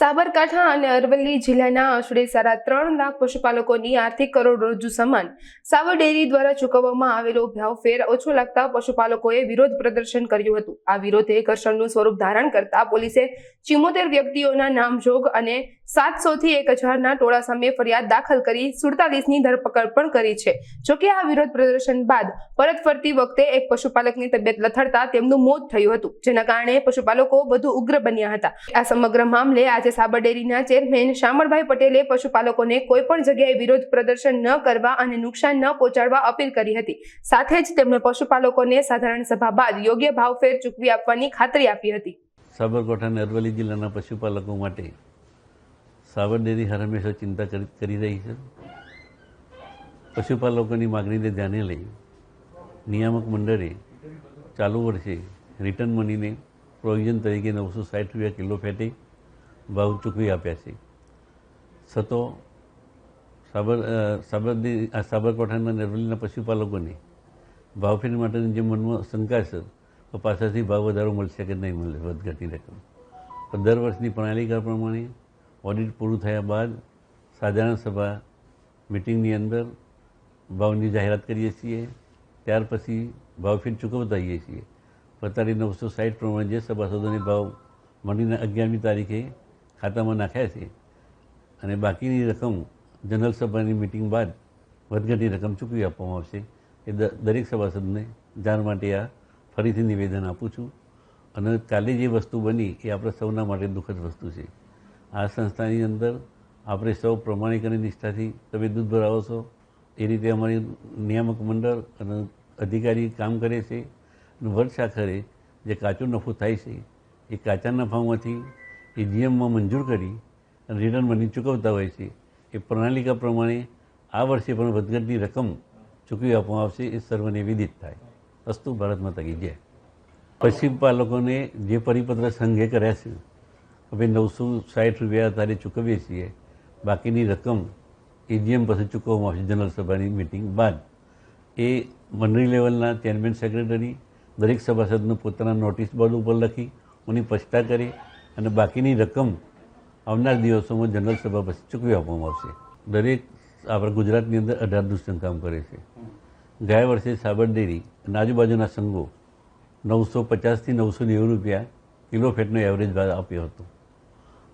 સાબરકાંઠા અને અરવલ્લી જિલ્લાના આશરે સાડા ત્રણ લાખ પશુપાલકોની આર્થિક કરોડરજ્જુ સમાન સાબર ડેરી દ્વારા ચૂકવવામાં આવેલો ભાવ ફેર ઓછો લાગતા પશુપાલકોએ વિરોધ પ્રદર્શન કર્યું હતું. આ વિરોધે ઘર્ષણનું સ્વરૂપ ધારણ કરતા પોલીસે ચિમોતેર વ્યક્તિઓના નામજોગ અને સાતસો થી એક હજારના ટોળા સામે ફરિયાદ દાખલ કરી સુડતાલીસની ધરપકડ પણ કરી છે. જોકે આ વિરોધ પ્રદર્શન બાદ પરત ફરતી વખતે એક પશુપાલકની તબિયત લથડતા તેમનું મોત થયું હતું, જેના કારણે પશુપાલકો વધુ ઉગ્ર બન્યા હતા. આ સમગ્ર મામલે આજે સાબર ડેરીના ચેરમેન શામળભાઈ પટેલે પશુપાલકોને કોઈ પણ જગ્યાએ વિરોધ પ્રદર્શન ન કરવા અને નુકસાન ન પહોંચાડવા અપીલ કરી હતી. સાથે જ તેમણે પશુપાલકોને સાધારણ સભા બાદ યોગ્ય ભાવફેર ચૂકવી આપવાની ખાતરી આપી હતી. સાબરકાંઠા અને અરવલ્લી જિલ્લાના પશુપાલકો માટે સાબર ડેરી હર હંમેશા ચિંતા કરી રહી છે. પશુપાલકોની માગણીને ધ્યાને લઈ નિયામક મંડળે ચાલુ વર્ષે રિટર્ન મનીને પ્રોવિઝન તરીકે નવસો સાઠ રૂપિયા કિલો ફેટે ભાવ ચૂકવી આપ્યા છે. છતો સાબર અ, આ સાબરકાંઠાના અરવલ્લીના પશુપાલકોને ભાવફેર માટેની જે મનમાં શંકા છે તો પાછળથી ભાવ વધારો મળશે કે નહીં મળે વધઘટની રકમ. દર વર્ષની પ્રણાલિકા પ્રમાણે ઓડિટ પૂરું થયા બાદ સાધારણ સભા મિટિંગની અંદર ભાવની જાહેરાત કરીએ છીએ. ત્યાર પછી ભાવફેર ચૂકવતા આવીએ છીએ. અત્યારે નવસો સાઠ પ્રમાણે જે સભાસદોને ભાવ મંડીના અગિયારમી તારીખે ખાતામાં નાખ્યા છે અને બાકીની રકમ જનરલ સભાની મિટિંગ બાદ વધઘટની રકમ ચૂકવી આપવામાં આવશે. એ દરેક સભાસદને જાણ માટે આ ફરીથી નિવેદન આપું છું. અને કાલે જે વસ્તુ બની એ આપણા સૌના માટે દુઃખદ વસ્તુ છે. આ સંસ્થાની અંદર આપણે સૌ પ્રમાણિક અને નિષ્ઠાથી તમે દૂધ ભરાવો છો. એ રીતે અમારી નિયામક મંડળ અને અધિકારી કામ કરે છે. અને જે કાચો નફો થાય છે, એ કાચા નફામાંથી એ જીએમમાં મંજૂર કરી અને રિટર્ન મની ચૂકવતા હોય છે. એ પ્રણાલિકા પ્રમાણે આ વર્ષે પણ વધઘટની રકમ ચૂકવી આપવામાં આવશે, એ સર્વને વિદિત થાય. અસ્તુ ભારત માતા કી જય. પાલકોને જે પરિપત્ર સંઘે કર્યા છે હવે નવસો સાઠ રૂપિયા તારે ચૂકવીએ છીએ. બાકીની રકમ એજીએમ પાસે ચૂકવવામાં આવશે જનરલ સભાની મિટિંગ બાદ. એ મંડળી લેવલના ચેરમેન સેક્રેટરી દરેક સભાસદનું પોતાના નોટિસ બોર્ડ ઉપર લખી એની પછતા કરી અને બાકીની રકમ આવનાર દિવસોમાં જનરલ સભા પાસે ચૂકવી આપવામાં આવશે. દરેક આપણા ગુજરાતની અંદર અઢાર દુષ્ટન કામ કરે છે. ગયા વર્ષે સાબર ડેરી અને આજુબાજુના સંઘો નવસો પચાસથી નવસો નેવું રૂપિયા કિલો ફેટનો એવરેજ ભાવ આપ્યો હતો.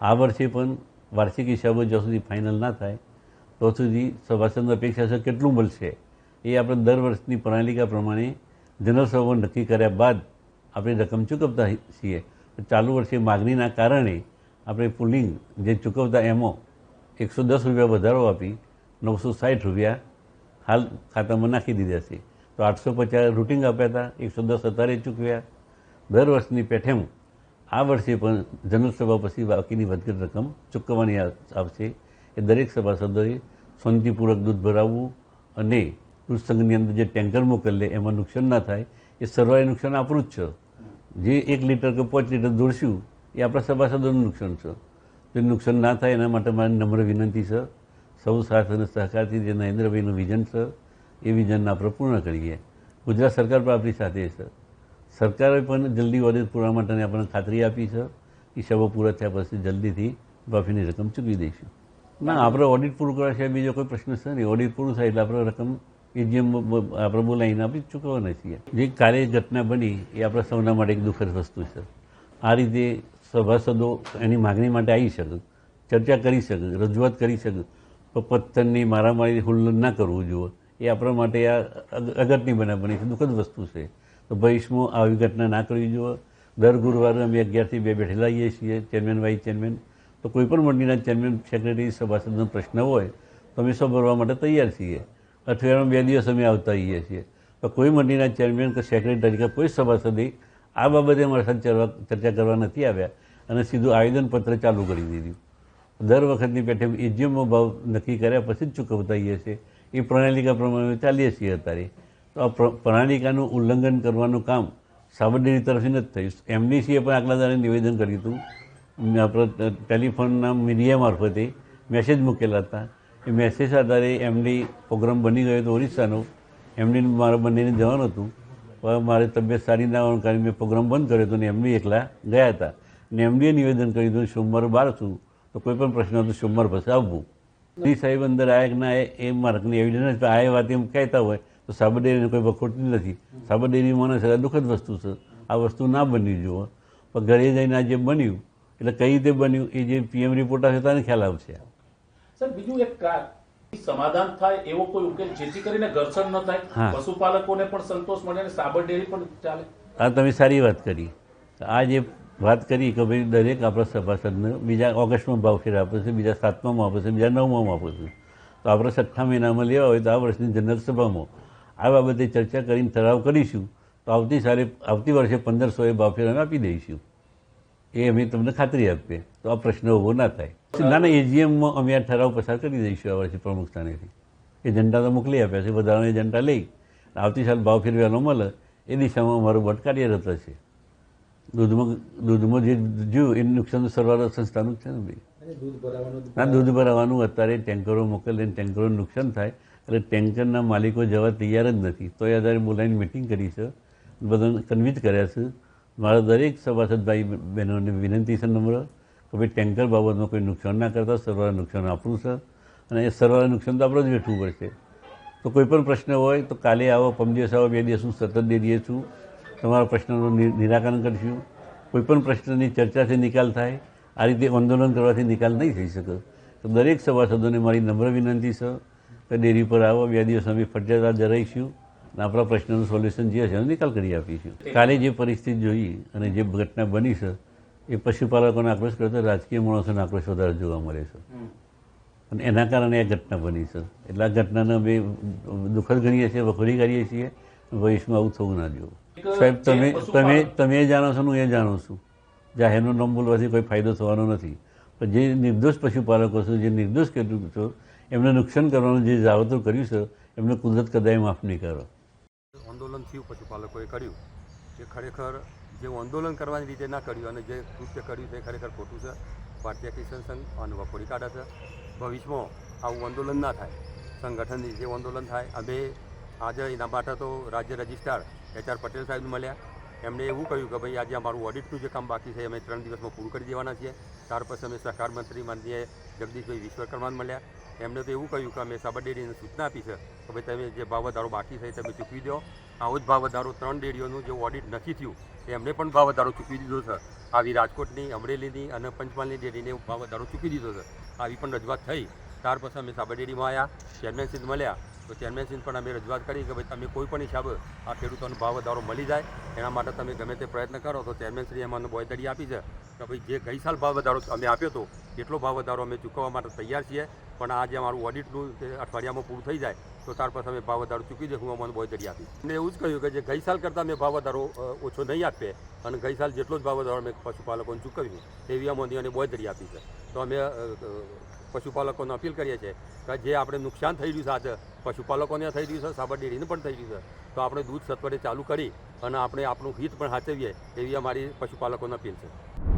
આ વર્ષે પણ વાર્ષિક હિસાબો જ્યાં સુધી ફાઇનલ ના થાય તો સુધી સભાસદ અપેક્ષા છે કેટલું મળશે એ આપણે દર વર્ષની પ્રણાલિકા પ્રમાણે જનરલ સભા નક્કી કર્યા બાદ આપણે રકમ ચૂકવતા છીએ. ચાલુ વર્ષે માગણીના કારણે આપણે પુલિંગ જે ચૂકવતા એમો એકસો દસ રૂપિયા વધારો આપી, નવસો સાઠ રૂપિયા હાલ ખાતામાં નાખી દીધા છે. તો આઠસો પચાસ રૂટિંગ આપ્યા હતા, એકસો દસ અત્યારે ચૂકવ્યા દર વર્ષની પેઠેમ આ વર્ષે પણ જનરલ સભા પછી બાકીની વધઘટ રકમ ચૂકવવાની આવશે એ દરેક સભાસદોએ શાંતિપૂર્વક દૂધ ભરાવવું અને દૂધ અંદર જે ટેન્કર મોકલે એમાં નુકસાન ના થાય, એ સરવાળે નુકસાન આપણું જ છે. જે એક લીટર કે પાંચ લીટર દોડશું, એ આપણા સભાસદોનું નુકસાન છે. તો નુકસાન ના થાય, એના માટે મારી નમ્ર વિનંતી છે. સૌ સાથ અને સહકારથી જે નરેન્દ્રભાઈનું વિઝન છે, એ વિઝનને આપણે પૂર્ણ કરીએ. ગુજરાત સરકાર પણ આપણી સાથે છે. સરકારે પણ જલ્દી ઓડિટ પૂરા માટેની આપણને ખાતરી આપી છે. હિસાબો પૂરા થયા પછી જલ્દીથી બાફીની રકમ ચૂકવી દઈશું. ના આપણે ઓડિટ પૂરું કરવા સિવાય બીજો કોઈ પ્રશ્ન છે નહીં. ઓડિટ પૂરું થાય એટલે આપણે રકમ જે આપણે બોલાવીને આપી ચૂકવવાના છીએ. જે કાર્ય ઘટના બની એ આપણા સૌના માટે એક દુઃખદ વસ્તુ છે. આ રીતે સભાસદો એની માગણી માટે આવી શકે ચર્ચા કરી શકે રજૂઆત કરી શકે. પણ પથ્થરની મારામારી હુલ્લન ના કરવું જોઈએ એ આપણા માટે આ અગ- અગત્યની બનાવ બની છે. દુઃખદ વસ્તુ છે. તો ભવિષ્યમાં આવી ઘટના ના કરવી જોઈએ? દર ગુરુવારે અમે અગિયારથી બે બેઠેલા આવીએ છીએ, ચેરમેન, વાઇસ ચેરમેન. તો કોઈ પણ મંડળીના ચેરમેન, સેક્રેટરી, સભાસદનો પ્રશ્ન હોય, તો અમે સૌ માટે તૈયાર છીએ. અઠવાડિયામાં બે દિવસ અમે આવતા હોઈએ છીએ. તો કોઈ મંડળીના ચેરમેન કે સેક્રેટરી તરીકે કોઈ સભાસદે આ બાબતે અમારા સાથે ચર્ચા કરવા નથી આવ્યા અને સીધું આવેદનપત્ર ચાલુ કરી દીધું. દર વખતની પેઠે એજીએમનો ભાવ નક્કી કર્યા પછી જ ચૂકવતા હોઈએ છીએ. એ પ્રણાલિકા પ્રમાણે ચાલીએ છીએ અત્યારે. તો આ પ્ર- પ્રણાલિકાનું ઉલ્લંઘન કરવાનું કામ સાબરડેરી તરફથી નથી થયું. એમડીસીએ પણ આગલા દાડે નિવેદન કર્યું હતું. આપણે ટેલિફોનના મીડિયા મારફતે મેસેજ મૂકેલા હતા. એ મેસેજ આધારે એમડી પ્રોગ્રામ બની ગયો હતો ઓરિસ્સાનો. એમડી મારા બંનેને જવાનું હતું. પણ મારી તબિયત સારી ના હોવાનું કારણે મેં પ્રોગ્રામ બંધ કર્યો હતો ને એમડી એકલા ગયા હતા. ને એમડીએ નિવેદન કર્યું હતું, સોમવારે બહાર છું. તો કોઈ પણ પ્રશ્ન હતો સોમવાર પછી આવવું. સાહેબ અંદર આયા કે ના એ માર્કની એવિડન્સ આ વાત એમ કહેતા હોય તો સાબરડેરીને કોઈ વખોટતી નથી. સાબરડેરી માણસ એટલે દુઃખદ વસ્તુ છે. આ વસ્તુ ના બની જુઓ. પણ ઘરે જઈને આ જે બન્યું એટલે કઈ રીતે બન્યું એ જે પીએમ રિપોર્ટ આવશે તને ખ્યાલ આવશે. સર બીજું એક સમાધાન થાય એવો કોઈ ઉકેલ જેથી કરીને ઘર્ષણ ન થાય? હા. પશુપાલકોને પણ સંતોષ મળે અને સાબરડેરી પણ ચાલે? આ તમે સારી વાત કરી. આ જે વાત કરી કે ભાઈ દરેક આપણા સભાસદને બીજા ઓગસ્ટમાં ભાવફેર આપે છે બીજા સાતમામાં આપે છે બીજા નવમામાં આપે છે. તો આપણે છઠ્ઠા મહિનામાં લેવા હોય તો આ વર્ષની જનરલ સભામાં. આ બાબતે ચર્ચા કરીને ઠરાવ કરીશું તો આવતી સારે આવતી વર્ષે પંદરસો એ ભાવફેર અમે આપી દઈશું. એ અમે તમને ખાતરી આપીએ. તો આ પ્રશ્ન ઊભો ના થાય. ના ના એજીએમમાં અમે આ ઠરાવ પસાર કરી દઈશું આ વર્ષે પ્રમુખ સ્થાનેથી. એજન્ડા તો મોકલી આપ્યા છે વધારાનો એજન્ડા લઈ. આવતી સાલ ભાવ ફેરવાનો મળે એ દિશામાં અમારું બટ કાર્યરત હશે દૂધમાં દૂધમાં જે જોયું એનું નુકસાન તો સરવાળો સંસ્થાનું જ છે ને ભાઈ. ના દૂધ ભરાવાનું અત્યારે ટેન્કરો મોકલે ટેન્કરોનું નુકસાન થાય એટલે ટેન્કરના માલિકો જવા તૈયાર જ નથી. તો એ આધારે બોલાવીને મિટિંગ કરી છે. બધાને કન્વિન્સ કર્યા છે. મારા દરેક સભાસદ ભાઈ બહેનોને વિનંતી છે નમ્ર કે ભાઈ ટેન્કર બાબતમાં કોઈ નુકસાન ના કરતા, સરવાળે નુકસાન આપણું છે. અને એ સરવાળે નુકસાન તો આપણે જ વેઠવું પડશે. તો કોઈ પણ પ્રશ્ન હોય તો કાલે આવો પમ દિવસ આવો, બે દિવસ હું સતત દે દઈએ છું. તમારા પ્રશ્નનું નિરાકરણ કરીશું. કોઈ પણ પ્રશ્નની ચર્ચાથી નિકાલ થાય. આ રીતે આંદોલન કરવાથી નિકાલ નહીં થઈ શકે. તો દરેક સભાસદોને મારી નમ્ર વિનંતી છે. કે ડેરી પર આવો બે દિવસ અમે ફરજિયાત જરાઈશું અને આપણા પ્રશ્નનું સોલ્યુશન જે હશે એનો નિકાલ કરી આપીશું. કાલે જે પરિસ્થિતિ જોઈ અને જે ઘટના બની છે એ પશુપાલકોનો આક્રોશ કરતા રાજકીય માણસોનો આક્રોશ વધારે જોવા મળે છે. અને એના કારણે આ ઘટના બની છે. એટલે આ ઘટનાને અમે દુઃખદ ગણીએ છીએ વખોડી કરીએ છીએ ભવિષ્યમાં આવું થવું ના જોવું સાહેબ તમે તમે તમે એ જાણો છો ને હું એ જાણું છું. જાહેરનું નામ બોલવાથી કોઈ ફાયદો થવાનો નથી. પણ જે નિર્દોષ પશુપાલકો છો જે નિર્દોષ કેટલું છો એમને નુકસાન કરવાનું જે જાવતરું કર્યું છે, એમને કુદરત કદાય માફ નહીં કરો. આંદોલન થયું પશુપાલકોએ કર્યું. જે ખરેખર જે આંદોલન કરવાની રીતે ના કર્યું અને જે કૃત્ય કર્યું છે ખરેખર ખોટું છે. ભારતીય કિસાન સંઘ અને વખોડી કાઢે છે. ભવિષ્યમાં આવું આંદોલન ના થાય. સંગઠનની જે આંદોલન થાય. અમે આજે એના માટે તો રાજ્ય રજિસ્ટ્રાર એચ આર પટેલ સાહેબને મળ્યા. એમણે એવું કહ્યું કે ભાઈ, આજે અમારું ઓડિટનું જે કામ બાકી છે, અમે ત્રણ દિવસમાં પૂરું કરી દેવાના છીએ. ત્યાર પછી અમે સહકાર મંત્રી માનનીય જગદીશભાઈ વિશ્વકર્માને મળ્યા. એમણે તો એવું કહ્યું કે અમે સાબર ડેરીને સૂચના આપી છે કે ભાઈ તમે જે ભાવ વધારો બાકી છે તમે ચૂકવી દો. આવો જ ભાવ વધારો ત્રણ ડેરીઓનું જે ઓડિટ નથી થયું એમને પણ ભાવ વધારો ચૂકવી દીધો છે. આવી રાજકોટની, અમરેલીની અને પંચમહાલની ડેરીને ભાવ વધારો ચૂકવી દીધો છે. આવી પણ રજૂઆત થઈ. ત્યાર પછી અમે સાબર ડેરીમાં આવ્યા ચેરમેનશ્રી મળ્યા. તો ચેરમેનશ્રી પણ અમે રજૂઆત કરી કે ભાઈ તમે કોઈ પણ હિસાબે આ ખેડૂતોનો ભાવ વધારો મળી જાય, એના માટે તમે ગમે તે પ્રયત્ન કરો. તો ચેરમેનશ્રી એમાં બોયતડી આપી છે કે ભાઈ જે ગઈ સાલ ભાવ વધારો અમે આપ્યો હતો એટલો ભાવ વધારો અમે ચૂકવવા માટે તૈયાર છીએ. પણ આ જે અમારું ઓડિટનું અઠવાડિયામાં પૂરું થઈ જાય, તો ત્યાર પછી અમે ભાવ વધારો ચૂકી દઈશું અમને બોયદરી આપી અને એવું જ કહ્યું કે જે ગઈ સાલ કરતાં અમે ભાવ વધારો ઓછો નહીં આપીએ અને ગઈ સાલ જેટલો જ ભાવ વધારો અમે પશુપાલકોને ચૂકવ્યું તેવી અમને અને બોયદરી આપી છે. તો અમે પશુપાલકોને અપીલ કરીએ છીએ કે જે આપણે નુકસાન થઈ રહ્યું છે આજે, પશુપાલકોને થઈ રહ્યું છે સાબર ડેરીને પણ થઈ રહ્યું છે. તો આપણે દૂધ સત્વરે ચાલુ કરી અને આપણે આપણું હિત પણ સાચવીએ એવી અમારી પશુપાલકોને અપીલ છે.